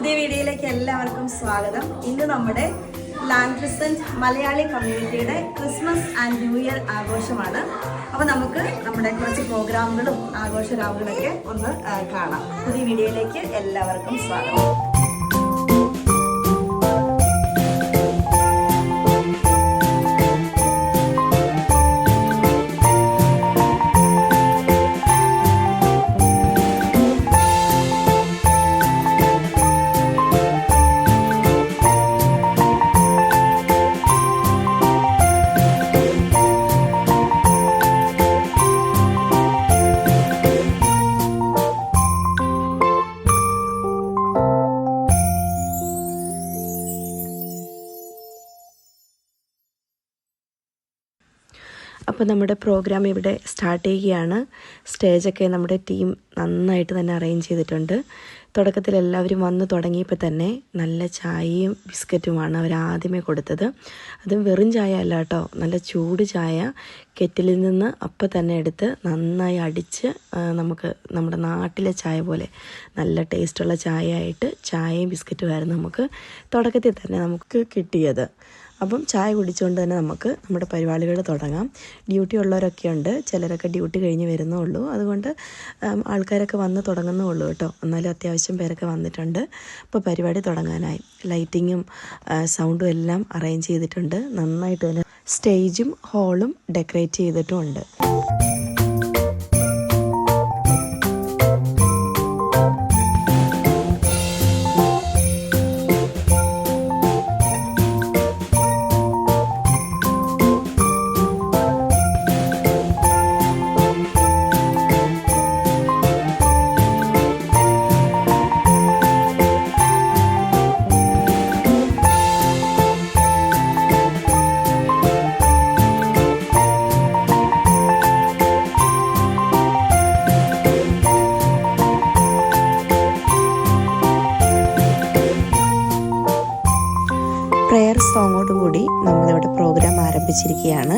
പുതിയ വീഡിയോയിലേക്ക് എല്ലാവർക്കും സ്വാഗതം. ഇന്ന് നമ്മുടെ ലാൻഡ് ക്രിസന്റ് മലയാളി കമ്മ്യൂണിറ്റിയുടെ ക്രിസ്മസ് ആൻഡ് ന്യൂ ഇയർ ആഘോഷമാണ്. അപ്പോൾ നമുക്ക് നമ്മുടെ കുറച്ച് പ്രോഗ്രാമുകളും ആഘോഷ രാവുകളൊക്കെ ഒന്ന് കാണാം. പുതിയ വീഡിയോയിലേക്ക് എല്ലാവർക്കും സ്വാഗതം. അപ്പോൾ നമ്മുടെ പ്രോഗ്രാം ഇവിടെ സ്റ്റാർട്ട് ചെയ്യുകയാണ്. സ്റ്റേജൊക്കെ നമ്മുടെ ടീം നന്നായിട്ട് തന്നെ അറേഞ്ച് ചെയ്തിട്ടുണ്ട്. തുടക്കത്തിൽ എല്ലാവരും വന്ന് തുടങ്ങിയപ്പോൾ തന്നെ നല്ല ചായയും ബിസ്ക്കറ്റുമാണ് അവർ ആദ്യമേ കൊടുത്തത്. അതും വെറും ചായ അല്ല കേട്ടോ. നല്ല ചൂട് ചായ. കെറ്റിലിൽ നിന്ന് അപ്പം തന്നെ എടുത്ത് നന്നായി അടിച്ച് നമുക്ക് നമ്മുടെ നാട്ടിലെ ചായ പോലെ നല്ല ടേസ്റ്റുള്ള ചായ ആയിട്ട് ചായയും ബിസ്ക്കറ്റുമായിരുന്നു നമുക്ക് തുടക്കത്തിൽ തന്നെ നമുക്ക് കിട്ടിയത്. അപ്പം ചായ കുടിച്ചുകൊണ്ട് തന്നെ നമുക്ക് നമ്മുടെ പരിപാടികൾ തുടങ്ങാം. ഡ്യൂട്ടി ഉള്ളവരൊക്കെ ഉണ്ട്. ചിലരൊക്കെ ഡ്യൂട്ടി കഴിഞ്ഞ് വരുന്നുള്ളൂ. അതുകൊണ്ട് ആൾക്കാരൊക്കെ വന്ന് തുടങ്ങുന്നേ ഉള്ളൂ കേട്ടോ. എന്നാലും അത്യാവശ്യം പേരൊക്കെ വന്നിട്ടുണ്ട്. അപ്പോൾ പരിപാടി തുടങ്ങാനായി. ലൈറ്റിങ്ങും സൗണ്ടും എല്ലാം അറേഞ്ച് ചെയ്തിട്ടുണ്ട്. നന്നായിട്ട് തന്നെ സ്റ്റേജും ഹാളും ഡെക്കറേറ്റ് ചെയ്തിട്ടുമുണ്ട് പ്രോഗ്രാം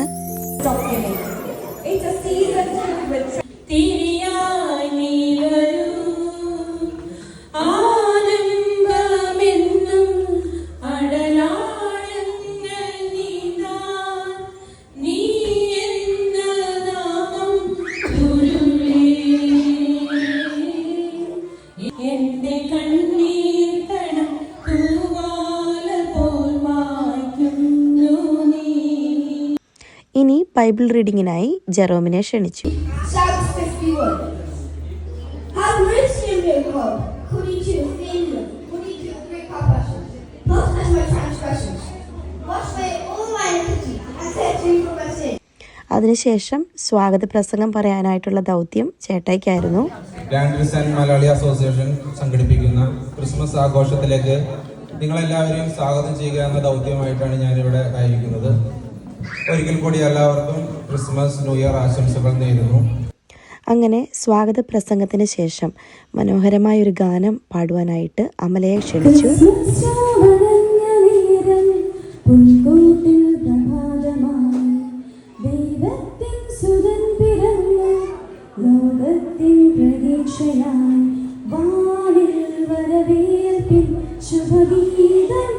me റീഡിങ്ങിനായി ജെറോമിനെ ക്ഷണിച്ചു. അതിനുശേഷം സ്വാഗത പ്രസംഗം പറയാനായിട്ടുള്ള ദൗത്യം ചേട്ടായിക്കായിരുന്നു. മലയാളി അസോസിയേഷൻ സംഘടിപ്പിക്കുന്ന ക്രിസ്മസ് ആഘോഷത്തിലേക്ക് നിങ്ങളെല്ലാവരെയും സ്വാഗതം ചെയ്യുക എന്ന ദൗത്യമായിട്ടാണ് ഞാനിവിടെ ആയിരിക്കുന്നത് ഒരിക്കൽ കൂടി എല്ലാവർക്കും ക്രിസ്മസ് ന്യൂ ഇയർ ആശംസകൾ നേരുന്നു. അങ്ങനെ സ്വാഗത പ്രസംഗത്തിന് ശേഷം മനോഹരമായ ഒരു ഗാനം പാടുവാനായിട്ട് അമലയെ ക്ഷണിച്ചു. ശുഭഗീതം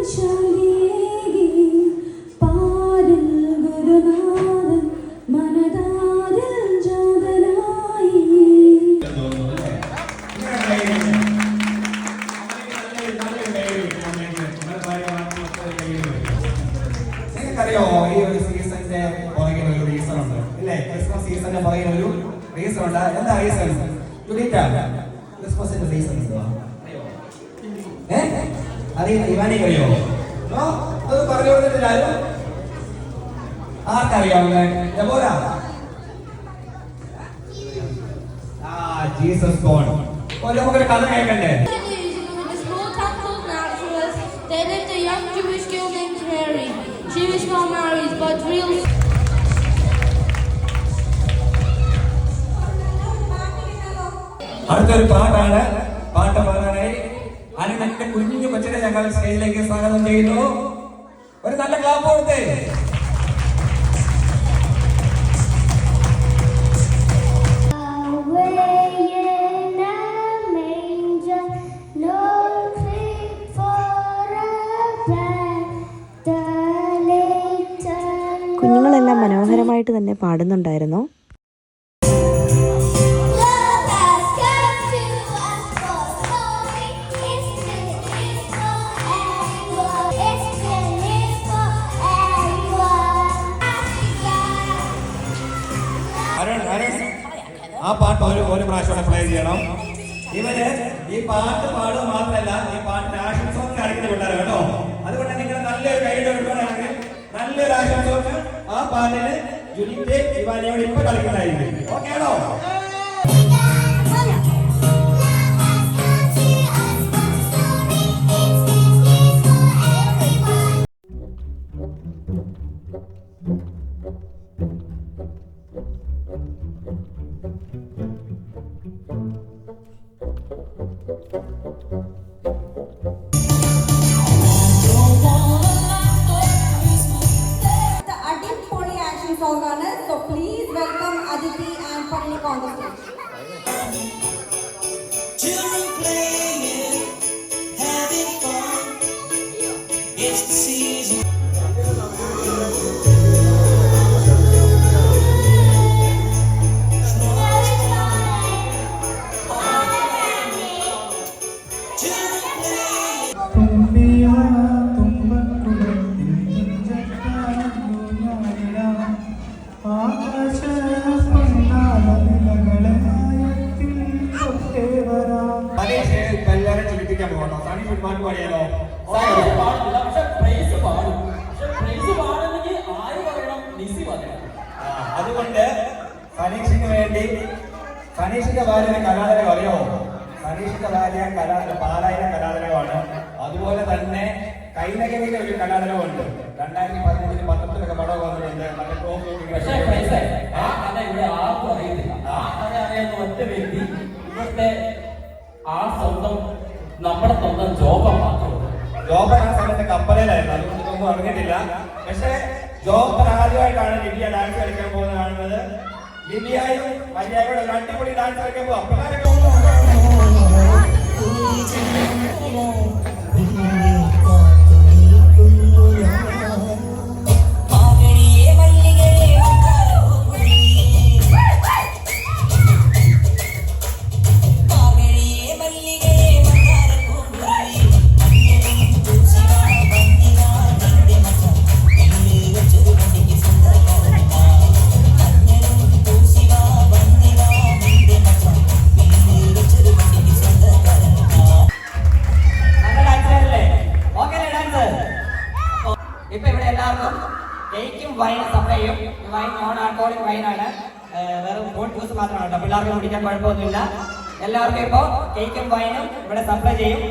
അത് പറഞ്ഞു കൊടുത്തിട്ടില്ല ആരും ആർക്കറിയാവുന്ന എബോല ആ ജീസസ് ബോൺ ഓ നമുക്കൊരു കഥ കേൾക്കണ്ടേ In a small town called Nazareth, there lived a young Jewish girl named Mary. She was not married, but real. അടുത്തൊരു പാട്ടാണ് പാട്ട് അങ്ങനെ എന്റെ കുഞ്ഞു കൊച്ചിനെ ഞങ്ങൾ സ്റ്റേജിലേക്ക് സ്വാഗതം ചെയ്യുന്നു. ഒരു നല്ല ക്ലാപ്പ് കൊടുത്തേ. കുഞ്ഞുങ്ങളെല്ലാം മനോഹരമായിട്ട് തന്നെ പാടുന്നുണ്ടായിരുന്നു. ആ പാട്ട് ഒരു ഒരു പ്രാവശ്യം പ്ലേ ചെയ്യണം. ഇവർ ഈ പാട്ട് പാടുക മാത്രമല്ല ഈ പാട്ട് ആശംസകൾ കളിക്കുന്ന പിള്ളേർ കേട്ടോ. അതുകൊണ്ട് നിങ്ങൾ നല്ലൊരു ഗൈഡ് കൊടുക്കുകയാണെങ്കിൽ നല്ലൊരു ആശംസകൾക്ക് ആ പാട്ടിന് ജുലിന്റെ ഇവാനിയോട് ഇപ്പൊ കളിക്കുന്നതായിരിക്കും. ഓക്കെ ആണോ? പാലായന പാലായിരം കലാതരമാണ് അതുപോലെ തന്നെ കൈനകരിയിലെ ഒരു കലാതലമുണ്ട് രണ്ടായിരത്തി പതിനഞ്ചിന് പത്രത്തിലൊക്കെ പടം വന്നിട്ടുണ്ട്. പക്ഷേ ആ കഥ ഇവിടെ ആർക്കും അറിയത്തില്ല. ആ കഥ അറിയാവുന്ന ഒറ്റ വ്യക്തി ഇവിടുത്തെ ആ സ്വന്തം നമ്മുടെ സ്വന്തം ജോബ മാത്രമേ ജോബർ ആ സമയത്ത് കപ്പലിലായിരുന്നു. അതുകൊണ്ട് ഒന്നും അറിഞ്ഞിട്ടില്ല. പക്ഷേ ജോബർ ആദ്യമായിട്ടാണ് ലിബിയ ഡാൻസ് കളിക്കാൻ പോകുന്നത് കാണുന്നത്. ലിബിയായും മര്യാദയുടെ അടിപൊളി ഡാൻസ് കളിക്കാൻ പോകും. അപ്പകാരൊക്കെ DJ. ഇപ്പൊ ഇവിടെ എല്ലാവർക്കും കേക്കും വൈൻ സപ്ലൈയും വൈൻ നോൺ ആൽക്കോളിക് വൈനാണ് വെറും ഫ്രൂട്ട് ജ്യൂസ് മാത്രമാണ് കേട്ടോ. പിള്ളേർക്ക് കുടിക്കാൻ കുഴപ്പമൊന്നുമില്ല. എല്ലാവർക്കും ഇപ്പോ കേക്കും വൈനും ഇവിടെ സപ്ലൈ ചെയ്യും.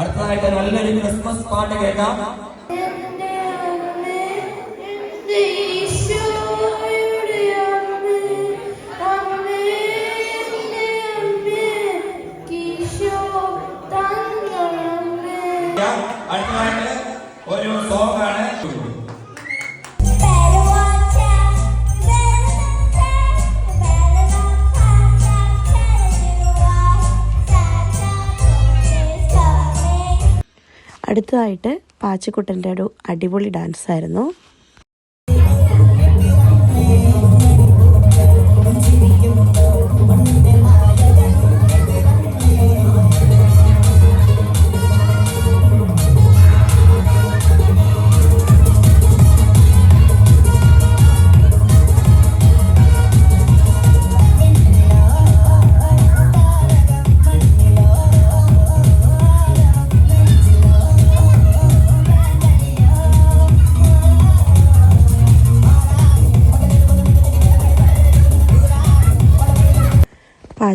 അടുത്തതായിട്ട് നല്ലൊരു ക്രിസ്മസ് പാട്ട് കേൾക്കാം. അടുത്തതായിട്ട് പാച്ചക്കുട്ടന്റെ ഒരു അടിപൊളി ഡാൻസ് ആയിരുന്നു.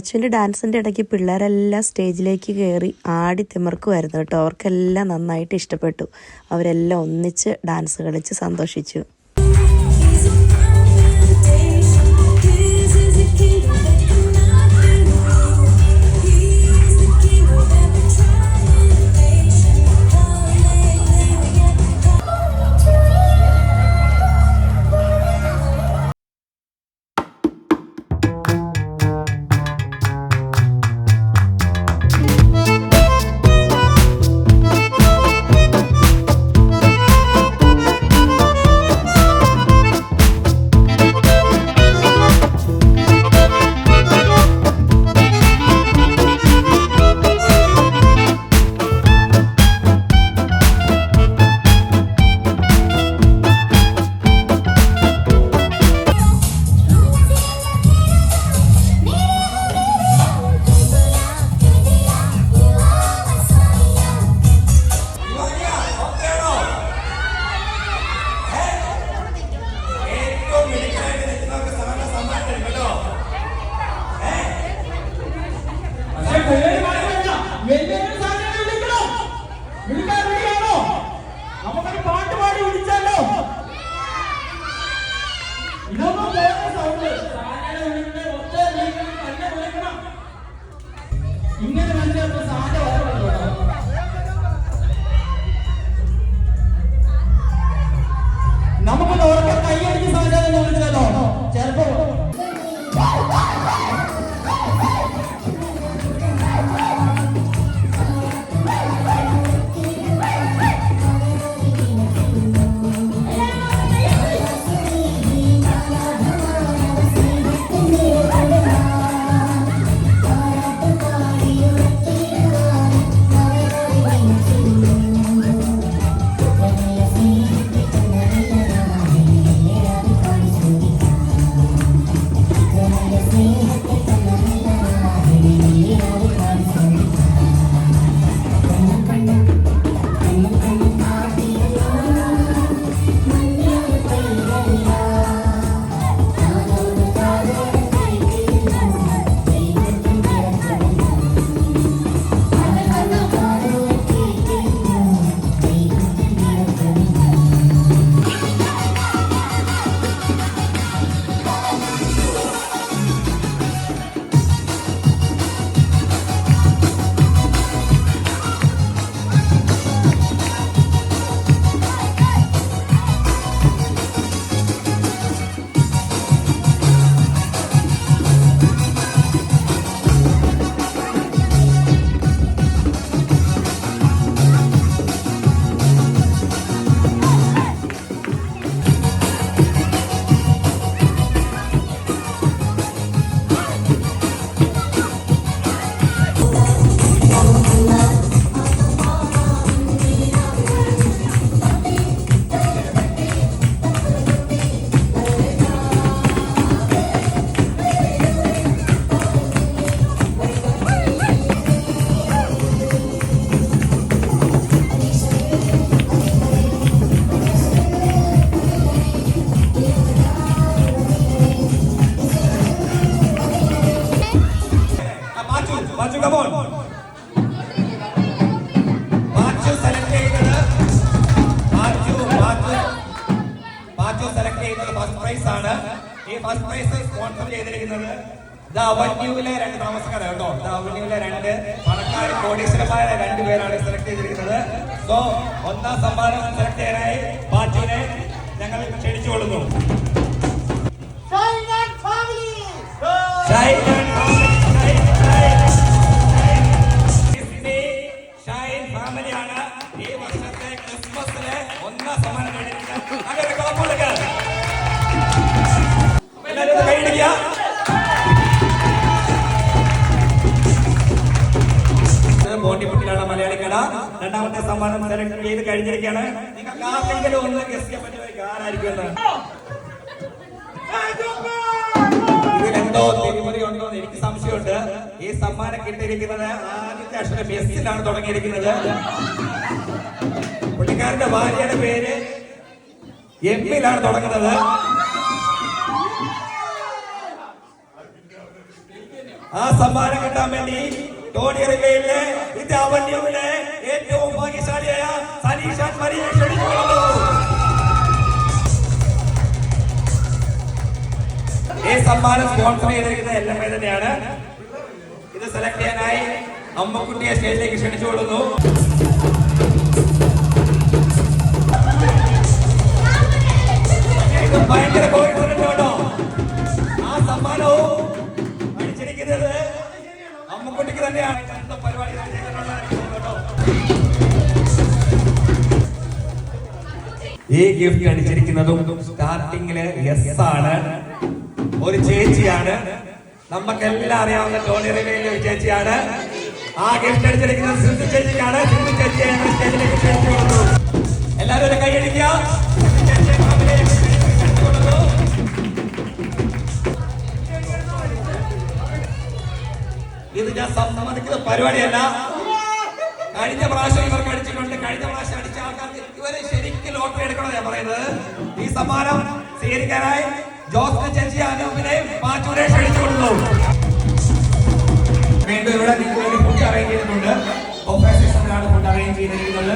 പാച്ചുവിന്റെ ഡാൻസിന്റെ ഇടയ്ക്ക് പിള്ളേരെല്ലാം സ്റ്റേജിലേക്ക് കയറി ആടി തിമിർക്കുമായിരുന്നു കേട്ടോ. അവർക്കെല്ലാം നന്നായിട്ട് ഇഷ്ടപ്പെട്ടു. അവരെല്ലാം ഒന്നിച്ച് ഡാൻസ് കളിച്ച് സന്തോഷിച്ചു. 6년 അവന്യൂവിലെ രണ്ട് താമസക്കാരാണ് കേട്ടോ. അവന്യൂവിലെ രണ്ട് പണക്കാർ കോടീശ്വരന്മാരെ രണ്ട് പേരാണ് സെലക്ട് ചെയ്തിരിക്കുന്നത്. സോ ഒന്നാം സമ്മാനം സെലക്ട് ചെയ്യാനായി മാച്ചുവിനെ രണ്ടാമത്തെ സമ്മാനം സെലക്ട് ചെയ്ത് കഴിഞ്ഞിരിക്കുകയാണ്. നിങ്ങൾക്ക് ആർക്കെങ്കിലും ഒന്ന് ഗസ് എനിക്ക് സംശയമുണ്ട്. ഈ സമ്മാനം കിട്ടിയിരിക്കുന്നത് ആദ്യത്തെ അക്ഷരം എസിലാണ് തുടങ്ങിയിരിക്കുന്നത്. പുള്ളിക്കാരന്റെ ഭാര്യയുടെ പേര് എം എമ്മിലാണ് തുടങ്ങുന്നത്. ആ സമ്മാനം കിട്ടാൻ വേണ്ടി ടോണി റിവയിലെ വിദ്യാവന്യമിലെ ഏറ്റവും ഭാഗ്യശാലിയായ സനീഷാൻ മരിയെ ക്ഷണിച്ചുകൊള്ളുന്നു ഈ സമ്മാനം സ്പോൺസർ ചെയ്തിരിക്കുന്നത് എൽ എം എ തന്നെയാണ്. ഇത് സെലക്ട് ചെയ്യാനായി അമ്മക്കുട്ടിയെ സ്റ്റേജിലേക്ക് ക്ഷണിച്ചുകൊള്ളുന്നു ഭയങ്കര അമ്മക്കുട്ടിക്ക് തന്നെയാണ് പരിപാടി ഈ ഗിഫ്റ്റ് അടിച്ചിരിക്കുന്നതും സ്റ്റാർട്ടിങ്ങിൽ എസ് ആണ്. ഒരു ചേച്ചിയാണ്. നമുക്കെല്ലാം അറിയാവുന്ന ടോണി റിവേലിന്റെ ചേച്ചിയാണ്. ആ ഗിഫ്റ്റ് അടിച്ചിരിക്കുന്നത് പരിപാടിയല്ല. കഴിഞ്ഞ പ്രാവശ്യം ഇവർക്ക് അടിച്ചിട്ടുണ്ട്. കഴിഞ്ഞ പ്രാവശ്യം അടിച്ച ആൾക്കാർക്ക് ഇവരെ ശരിക്കും ലോട്ടറി എടുക്കണം ഞാൻ പറയുന്നത്? ഈ സമ്മാനം സ്വീകരിക്കാനായി ജോസ് ചേച്ചി അനൂപിനെയും പാച്ചൂരെ ക്ഷണിച്ചു കൊടുത്തു വീണ്ടും ഇവിടെ നിങ്ങൾക്ക് ഫുഡ് അറേഞ്ച് ചെയ്തിട്ടുണ്ട്. ബൊഫേ സിസ്റ്റത്തിലാണ് ഫുഡ് അറേഞ്ച് ചെയ്തിരിക്കുന്നത്.